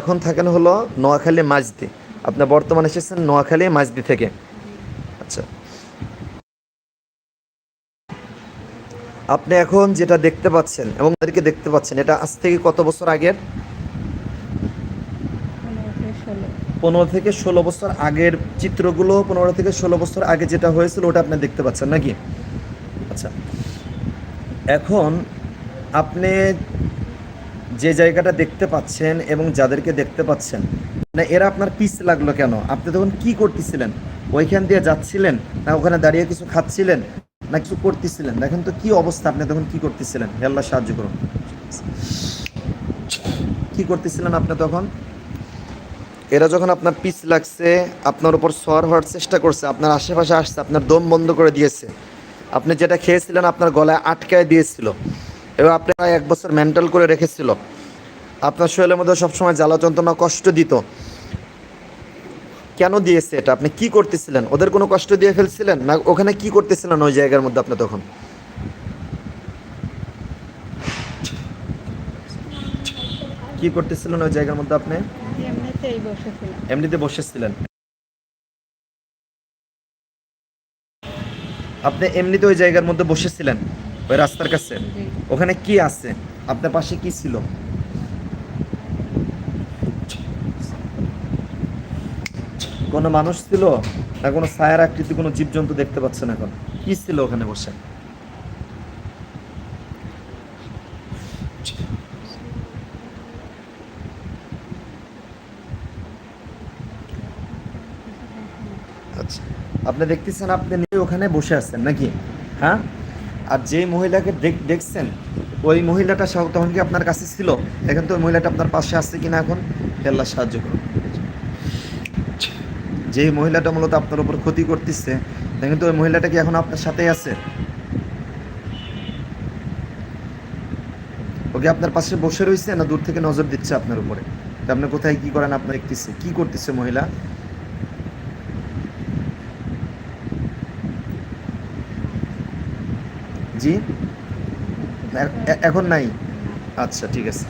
এখন থাকেন হলো নোয়াখালী মাঝদি আপনি বর্তমানে এসেছেন নোয়াখালী মাঝদি থেকে। আচ্ছা। আপনি এখন যেটা দেখতে পাচ্ছেন এবং তাদেরকে দেখতে পাচ্ছেন এটা আজ থেকে কত বছর আগের? পনেরো থেকে ষোলো বছর আগের চিত্রগুলো পনেরো থেকে ষোলো বছর আগে যেটা হয়েছিল ওটা আপনি দেখতে পাচ্ছেন নাকি? আচ্ছা। এখন আপনি যে জায়গাটা দেখতে পাচ্ছেন এবং যাদেরকে দেখতে পাচ্ছেন না এরা আপনার পিস লাগল কেন? আপনি তখন কি করতেছিলেন? ওইখান দিয়ে যাচ্ছিলেন না ওখানে দাঁড়িয়ে কিছু খাচ্ছিলেন না কিছু করতেছিলেন? দেখেন তো কি অবস্থা, আপনি তখন কি করতেছিলেন? হে আল্লাহ, সাহায্য করুন। কি করতেছিলেন আপনি তখন? এরা যখন আপনার পিচ লাগছে, আপনার উপর সর হওয়ার চেষ্টা করছে, আপনার আশেপাশে আসছে, আপনার দম বন্ধ করে দিয়েছে, আপনি যেটা খেয়েছিলেন আপনার গলায় আটকায় দিয়েছিল এবং আপনি প্রায় এক বছর মেন্টাল করে রেখেছিল। আপনার শরীরের মধ্যে সবসময় জ্বালা যন্ত্রণা কষ্ট দিত। কেন দিয়েছে এটা? আপনি কি করতেছিলেন? ওদের কোনো কষ্ট দিয়ে ফেলছিলেন? না ওখানে কি করতেছিলেন ওই জায়গার মধ্যে আপনি তখন? কি করতেছিলেন ওই জায়গার মধ্যে আপনি? এমনিতে বসেছিলেন। আপনি এমনিতে ওই জায়গার মধ্যে বসেছিলেন ওই রাস্তার কাছে? ওখানে কি আছে? আপনার পাশে কি ছিল? কোনো মানুষ ছিল না কোনো ছায়ার আকৃতি, কোনো জীবজন্তু দেখতে পাচ্ছেন এখন। কি ছিল ওখানে বসে? আচ্ছা। আপনি দেখতেছেন আপনি নিজে ওখানে বসে আছেন নাকি? হ্যাঁ? আর যে মহিলাকে দেখ- দেখছেন, ওই মহিলাটা তখন কি আপনার কাছে ছিল? এখন তো ওই মহিলাটা আপনার পাশে আছে কিনা এখন? আল্লাহ সাহায্য করুন যে মহিলাটা মূলত আপনার উপর ক্ষতি করতেছে, দেখেন তো ওই মহিলাটা কি এখন আপনার সাথেই আছে? ওকে আপনার পাশে বসে রয়েছে না দূর থেকে নজর দিচ্ছে আপনার উপরে? তা আপনি কোথায় কি করেন, আপনার দেখতেছে কি করতেছে মহিলা? জি? এখন নাই? আচ্ছা ঠিক আছে।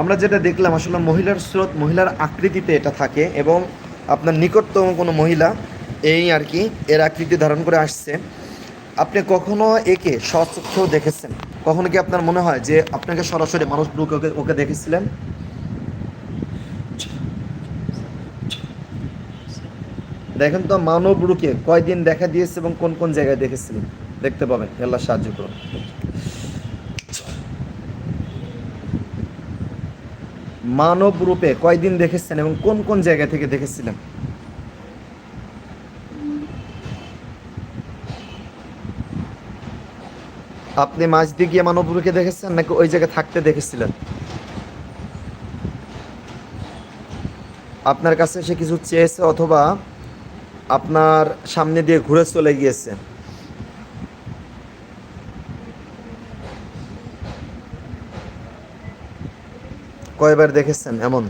আমরা যেটা দেখলাম, আসলে মহিলার স্রোত, মহিলার আকৃতিতে এটা থাকে এবং আপনার নিকটতম কোনো মহিলা এই আর কি এর আকৃতি ধারণ করে আসছে। আপনি কখনো একে সচক্ষেও দেখেছেন? কখনো কি আপনার মনে হয় যে আপনাকে সরাসরি মানুষ ওকে ওকে দেখেছিলেন? দেখেন তো, মানব রূপে কয়দিন দেখা দিয়েছে এবং কোন কোন জায়গায় দেখেছিলেন? দেখতে পাবেন, আল্লাহ সাহায্য করুন। মানব রূপে কয়দিন দেখেছেন এবং কোন কোন জায়গা থেকে দেখেছিলেন? আপনি মাছ দিয়ে গিয়ে মানব রূপে দেখেছেন নাকি ওই জায়গায় থাকতে দেখেছিলেন? আপনার কাছে সে কিছু চেয়েছে অথবা আপনার সামনে দিয়ে ঘুরে চলে গিয়েছে? কয়বার দেখেছেন এমন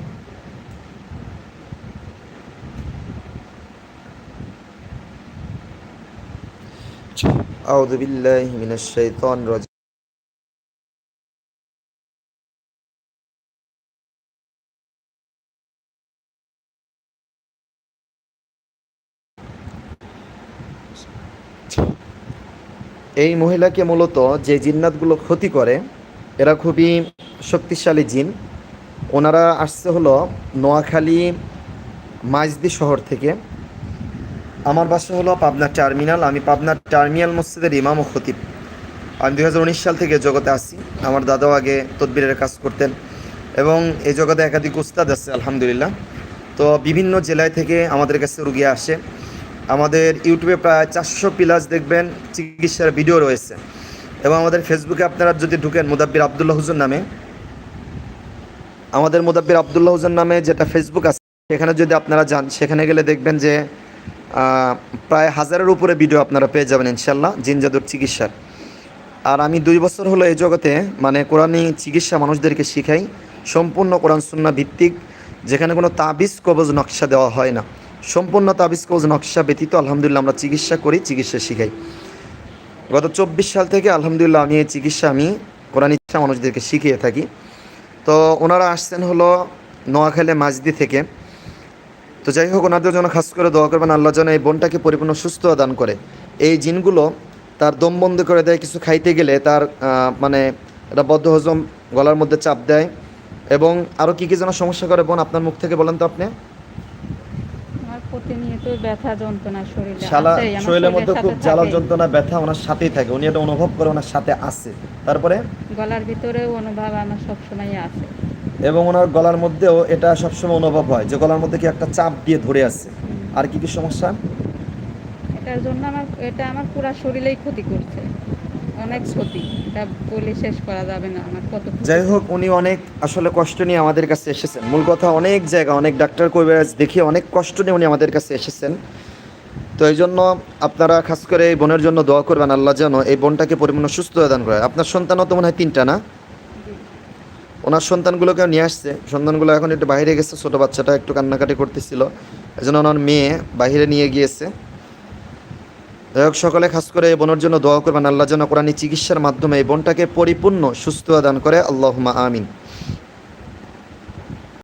أعوذ بالله من الشيطان الرجيم এই মহিলাকে মূলত যে জিন্নাতগুলো ক্ষতি করে এরা খুবই শক্তিশালী জিন ওনারা আসছে হলো নোয়াখালী মাইজদি শহর থেকে। আমার বাসা হলো পাবনা টার্মিনাল। আমি পাবনা টার্মিনাল মসজিদের ইমাম ও খতিব। আমি দু হাজার উনিশ সাল থেকে জগতে আসি আমার দাদাও আগে তদবিরের কাজ করতেন এবং এই জগতে একাধিক উস্তাদ আছে, আলহামদুলিল্লাহ। তো বিভিন্ন জেলায় থেকে আমাদের কাছে রুগী আসে। আমাদের ইউটিউবে প্রায় চারশো প্লাস দেখবেন চিকিৎসার ভিডিও রয়েছে। এবং আমাদের ফেসবুকে আপনারা যদি ঢুকেন, মুদাব্বির আবদুল্লাহ হুজুর নামে আমাদের মুদাব্বির আবদুল্লাহ হুজুর নামে যেটা ফেসবুক আছে, সেখানে যদি আপনারা যান, সেখানে গেলে দেখবেন যে প্রায় হাজারের উপরে ভিডিও আপনারা পেয়ে যাবেন ইনশাল্লাহ জিনজাদুর চিকিৎসার। আর আমি দুই বছর হলো এই জগতে মানে কোরআনি চিকিৎসা মানুষদেরকে শিখাই, সম্পূর্ণ কোরআন সুন্না ভিত্তিক, যেখানে কোনো তাবিজ, কবজ, নকশা দেওয়া হয় না। সম্পূর্ণ তাবিজ, কবজ, নকশা ব্যতীত আলহামদুলিল্লাহ আমরা চিকিৎসা করি, চিকিৎসা শিখাই। গত চব্বিশ সাল থেকে আলহামদুলিল্লাহ আমি এই চিকিৎসা আমি কোরআন ইচ্ছা মানুষদেরকে শিখিয়ে থাকি। তো ওনারা আসছেন হলো নোয়াখালী মাজদি থেকে। তো যাই হোক, ওনাদের জন্য খাস করে দোয়া করবেন, আল্লাহ যেন এই বোনটাকে পরিপূর্ণ সুস্থ দান করে। এই জিনগুলো তার দম বন্ধ করে দেয়, কিছু খাইতে গেলে তার মানে এটা বদ্ধ হজম গলার মধ্যে চাপ দেয়। এবং আরও কী কী যেন সমস্যা করে বোন, আপনার মুখ থেকে বলেন তো আপনি? প্রতিনিয়ত ব্যথা যন্ত্রণা শরীরে শালা শরীরের মধ্যে খুব জ্বালা যন্ত্রণা ব্যথা ওনার সাথেই থাকে উনি এটা অনুভব করে ওনার সাথে আছে। তারপরে? গলার ভিতরেও অনুভব আমার সবসময় আছে। এবং ওনার গলার মধ্যেও এটা সবসময় অনুভব হয় যে গলার মধ্যে কি একটা চাপ দিয়ে ধরে আছে। আর কি কি সমস্যা? এটার জন্য আমার এটা আমার পুরো শরীরেই ক্ষতি করছে। অনেক ক্ষতি। এটা বলে শেষ করা যাবে না আমার কত যাই হোক উনি অনেক আসলে কষ্ট নিয়ে আমাদের কাছে এসেছেন। মূল কথা অনেক জায়গা অনেক ডাক্তার কবিরাজ দেখিয়ে অনেক কষ্ট নিয়ে উনি আমাদের কাছে এসেছেন। তো এই জন্য আপনারা খাস করে এই বোনের জন্য দোয়া করবেন আল্লাহ যেন এই বোনটাকে পরিপূর্ণ সুস্থ দান করে। আপনার সন্তানও তো মনে হয় তিনটা না? ওনার সন্তানগুলোকেও নিয়ে আসছে। সন্তানগুলো এখন একটু বাইরে গেছে ছোটো বাচ্চাটা একটু কান্নাকাটি করতেছিল। এই জন্য ওনার মেয়ে বাইরে নিয়ে গিয়েছে। যাই সকলে খাস করে এই বোনের জন্য দোয়া করবেন। আল্লাহ যেন কোরআনী চিকিৎসার মাধ্যমে এই বোনটাকে পরিপূর্ণ সুস্থ দান করে। আল্লাহমা আমিন।